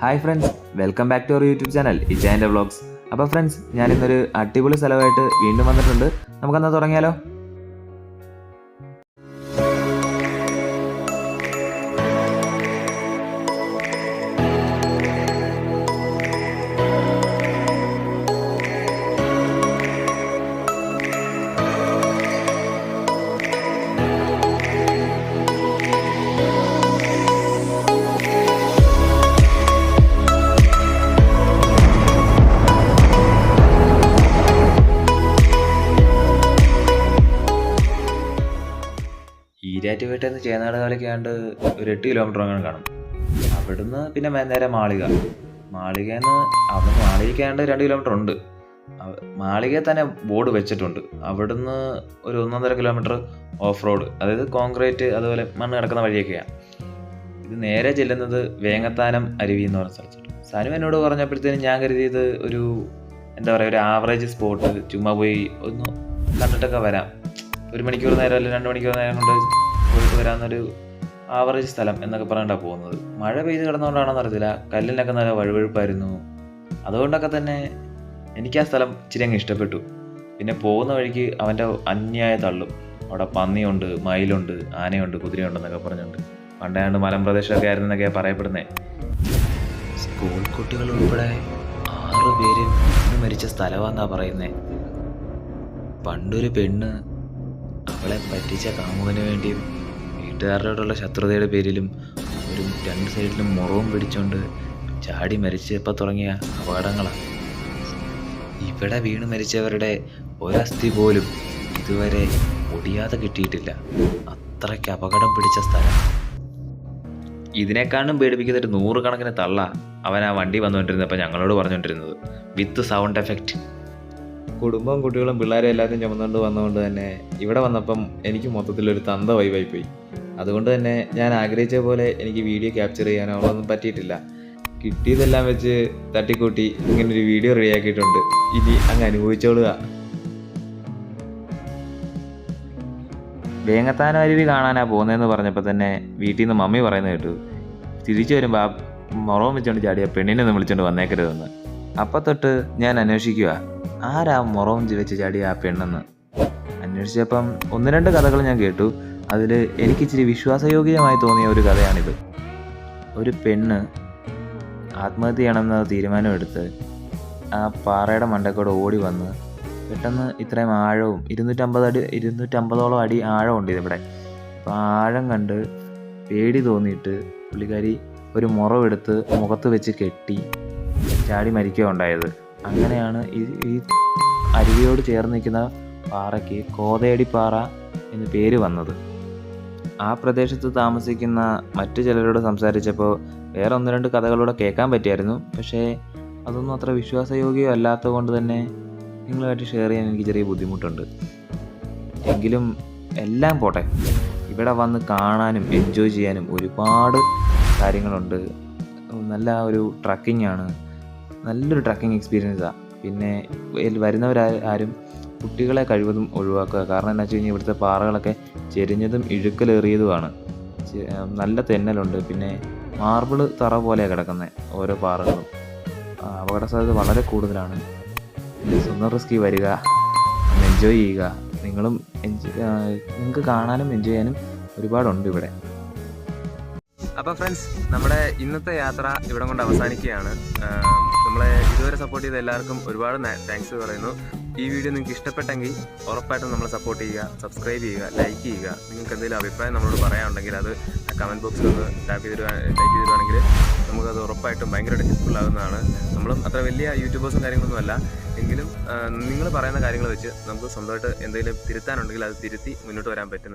Hi friends welcome back to our YouTube channel ഇജയന്റെ vlogs അപ്പോൾ friends ഞാനിന്നൊരു അടിപൊളി സ്ഥലമായിട്ട് വീണ്ടും വന്നിട്ടുണ്ട്. നമുക്കെന്നാൽ തുടങ്ങിയാലോ? ഈരാറ്റുപേട്ടയിൽ നിന്ന് ചേനാട് കാലൊക്കെ ആണ്ട് ഒരു എട്ട് കിലോമീറ്റർ അങ്ങനെ കാണും. അവിടുന്ന് പിന്നെ നേരെ മാളിക. മാളികന്ന് അവിടെ മാളികയ്ക്കാണ്ട് രണ്ട് കിലോമീറ്റർ ഉണ്ട്. മാളികയിൽ തന്നെ ബോർഡ് വെച്ചിട്ടുണ്ട്. അവിടുന്ന് ഒരു ഒന്നൊന്നര കിലോമീറ്റർ ഓഫ് റോഡ് അതായത് കോൺക്രീറ്റ് അതുപോലെ മണ്ണ് കിടക്കുന്ന വഴിയൊക്കെയാണ് ഇത് നേരെ ചെല്ലുന്നത് വേങ്ങത്താനം അരുവി എന്ന് പറഞ്ഞ സ്ഥലത്തോട്ട് സനു എന്നോട് പറഞ്ഞപ്പോഴത്തേനും ഞാൻ കരുതിയത് ഒരു എന്താ പറയുക ഒരു ആവറേജ് സ്പോട്ട് ചുമ്മാ പോയി ഒന്ന് കണ്ടിട്ടൊക്കെ വരാം. ഒരു മണിക്കൂർ നേരം അല്ലെങ്കിൽ രണ്ട് മണിക്കൂർ നേരം കൊണ്ട് പോയിട്ട് വരാവുന്നൊരു ആവറേജ് സ്ഥലം എന്നൊക്കെ പറഞ്ഞിട്ടാണ് പോകുന്നത്. മഴ പെയ്ത് കിടന്നുകൊണ്ടാണെന്ന് അറിയത്തില്ല. കല്ലിനൊക്കെ നല്ല വഴുവഴുപ്പായിരുന്നു. അതുകൊണ്ടൊക്കെ തന്നെ എനിക്ക് ആ സ്ഥലം ഇച്ചിരി അങ്ങ് ഇഷ്ടപ്പെട്ടു. പിന്നെ പോകുന്ന വഴിക്ക് അവന്റെ അന്യായ തള്ളും. അവിടെ പന്നിയുണ്ട് മയിലുണ്ട് ആനയുണ്ട് കുതിരയുണ്ടെന്നൊക്കെ പറഞ്ഞുണ്ട് പണ്ടാണ്ട് മലമ്പ്രദേശമൊക്കെ എന്നൊക്കെ പറയപ്പെടുന്നത് സ്കൂൾ കുട്ടികൾ ഉൾപ്പെടെ ആറ് പേര് മരിച്ച സ്ഥലമാണെന്നാണ് പറയുന്നത് പണ്ടൊരു പെണ്ണ് അവളെ പറ്റിച്ച കാമുകന് വേണ്ടിയും വീട്ടുകാരോടുള്ള ശത്രുതയുടെ പേരിലും ഒരു രണ്ട് സൈഡിലും മുറവും പിടിച്ചുകൊണ്ട് ചാടി മരിച്ചപ്പോൾ തുടങ്ങിയ അപകടങ്ങളാണ് ഇവിടെ വീണ് മരിച്ചവരുടെ ഒരസ്ഥി പോലും ഇതുവരെ ഒടിയാതെ കിട്ടിയിട്ടില്ല. അത്രയ്ക്ക് അപകടം പിടിച്ച സ്ഥലം. ഇതിനേക്കാളും പേടിപ്പിക്കുന്ന ഒരു നൂറുകണക്കിന് തള്ള അവൻ ആ വണ്ടി വന്നുകൊണ്ടിരുന്നപ്പോൾ ഞങ്ങളോട് പറഞ്ഞുകൊണ്ടിരുന്നത്. With sound effect. കുടുംബവും കുട്ടികളും പിള്ളേരും എല്ലാവരും ചുമന്നുകൊണ്ട് വന്നതുകൊണ്ട് തന്നെ ഇവിടെ വന്നപ്പം എനിക്ക് മൊത്തത്തിലൊരു തന്ത വൈവായി പോയി അതുകൊണ്ട് തന്നെ ഞാൻ ആഗ്രഹിച്ച പോലെ എനിക്ക് വീഡിയോ ക്യാപ്ചർ ചെയ്യാനോ ഒന്നും പറ്റിയിട്ടില്ല. കിട്ടിയതെല്ലാം വെച്ച് തട്ടിക്കൂട്ടി ഇങ്ങനെ ഒരു വീഡിയോ റെഡിയാക്കിയിട്ടുണ്ട് ഇനി അങ്ങ് അനുഭവിച്ചോളുക. വേങ്ങത്താനം അരുവി കാണാനാ പോകുന്നതെന്ന് പറഞ്ഞപ്പോൾ തന്നെ വീട്ടിൽ നിന്ന് മമ്മി പറയുന്നത് കേട്ടു. തിരിച്ചു വരുമ്പോൾ ആ മുറവും വെച്ചുകൊണ്ട് ചാടിയ പെണ്ണിനെ ഒന്ന് വിളിച്ചുകൊണ്ട് വന്നേക്കരുതെന്ന്. അപ്പം തൊട്ട് ഞാൻ അന്വേഷിക്കുക ആരാ മുറവും വെച്ച് ചാടി ആ പെണ്ണെന്ന്? അന്വേഷിച്ചപ്പം ഒന്ന് രണ്ട് കഥകൾ ഞാൻ കേട്ടു. അതിൽ എനിക്കിച്ചിരി വിശ്വാസയോഗ്യമായി തോന്നിയ ഒരു കഥയാണിത്. ഒരു പെണ്ണ് ആത്മഹത്യ ചെയ്യണമെന്ന തീരുമാനമെടുത്ത് ആ പാറയുടെ മണ്ടക്കോട് ഓടി വന്ന് പെട്ടെന്ന് ഇത്രയും ആഴവും ഇരുന്നൂറ്റമ്പത് അടി ഇരുന്നൂറ്റമ്പതോളം അടി ആഴമുണ്ട് ഇതിവിടെ. അപ്പോൾ ആഴം കണ്ട് പേടി തോന്നിയിട്ട് പുള്ളിക്കാരി ഒരു മുറവെടുത്ത് മുഖത്ത് വെച്ച് കെട്ടി ചാടി മരിക്കുക ഉണ്ടായത്. അങ്ങനെയാണ് ഈ ഈ അരുവിയോട് ചേർന്ന് നിൽക്കുന്ന പാറയ്ക്ക് കോതയടി പാറ എന്ന് പേര് വന്നത്. ആ പ്രദേശത്ത് താമസിക്കുന്ന മറ്റു ചിലരോട് സംസാരിച്ചപ്പോൾ വേറെ ഒന്ന് രണ്ട് കഥകളൂടെ കേൾക്കാൻ പറ്റിയായിരുന്നു. പക്ഷേ അതൊന്നും അത്ര വിശ്വാസയോഗ്യം അല്ലാത്തത് കൊണ്ട് തന്നെ നിങ്ങളുമായിട്ട് ഷെയർ ചെയ്യാൻ എനിക്ക് ചെറിയ ബുദ്ധിമുട്ടുണ്ട്. എങ്കിലും എല്ലാം പോട്ടെ. ഇവിടെ വന്ന് കാണാനും എൻജോയ് ചെയ്യാനും ഒരുപാട് കാര്യങ്ങളുണ്ട്. നല്ല ഒരു ട്രക്കിംഗ് ആണ്. നല്ലൊരു ട്രക്കിംഗ് എക്സ്പീരിയൻസാണ് പിന്നെ വരുന്നവരാരും കുട്ടികളെ കഴിവതും ഒഴിവാക്കുക. കാരണം എന്താ വെച്ച് കഴിഞ്ഞാൽ ഇവിടുത്തെ പാറകളൊക്കെ ചെരിഞ്ഞതും ഇഴുക്കലേറിയതുമാണ്. നല്ല തെന്നലുണ്ട്. പിന്നെ മാർബിൾ തറ പോലെയാണ് കിടക്കുന്നത് ഓരോ പാറകളും. അപകട സാധ്യത വളരെ കൂടുതലാണ്. സ്വന്തം റിസ്കി വരിക എൻജോയ് ചെയ്യുക. നിങ്ങളും എൻജോയ് നിങ്ങൾക്ക് കാണാനും എൻജോയ് ചെയ്യാനും ഒരുപാടുണ്ട് ഇവിടെ. അപ്പോൾ ഫ്രണ്ട്സ് നമ്മുടെ ഇന്നത്തെ യാത്ര ഇവിടെ കൊണ്ട് അവസാനിക്കുകയാണ്. നമ്മളെ ഇതുവരെ സപ്പോർട്ട് ചെയ്ത എല്ലാവർക്കും ഒരുപാട് താങ്ക്സ് പറയുന്നു. ഈ വീഡിയോ നിങ്ങൾക്ക് ഇഷ്ടപ്പെട്ടെങ്കിൽ ഉറപ്പായിട്ടും നമ്മളെ സപ്പോർട്ട് ചെയ്യുക സബ്സ്ക്രൈബ് ചെയ്യുക ലൈക്ക് ചെയ്യുക. നിങ്ങൾക്ക് എന്തെങ്കിലും അഭിപ്രായം നമ്മളോട് പറയാനുണ്ടെങ്കിൽ അത് കമന്റ് ബോക്സിൽ ഒന്ന് ടാപ്പ് ചെയ്ത് ടൈപ്പ് ചെയ്തിരുവാണെങ്കിൽ നമുക്കത് ഉറപ്പായിട്ടും ഭയങ്കരമായിട്ട് ഹെൽപ്ഫുൾ ആകുന്നതാണ് നമ്മളും അത്ര വലിയ യൂട്യൂബേഴ്സും കാര്യങ്ങളൊന്നും അല്ല. എങ്കിലും നിങ്ങൾ പറയുന്ന കാര്യങ്ങൾ വെച്ച് നമുക്ക് സ്വന്തമായിട്ട് എന്തെങ്കിലും തിരുത്താനുണ്ടെങ്കിൽ അത് തിരുത്തി മുന്നോട്ട് വരാൻ പറ്റുന്ന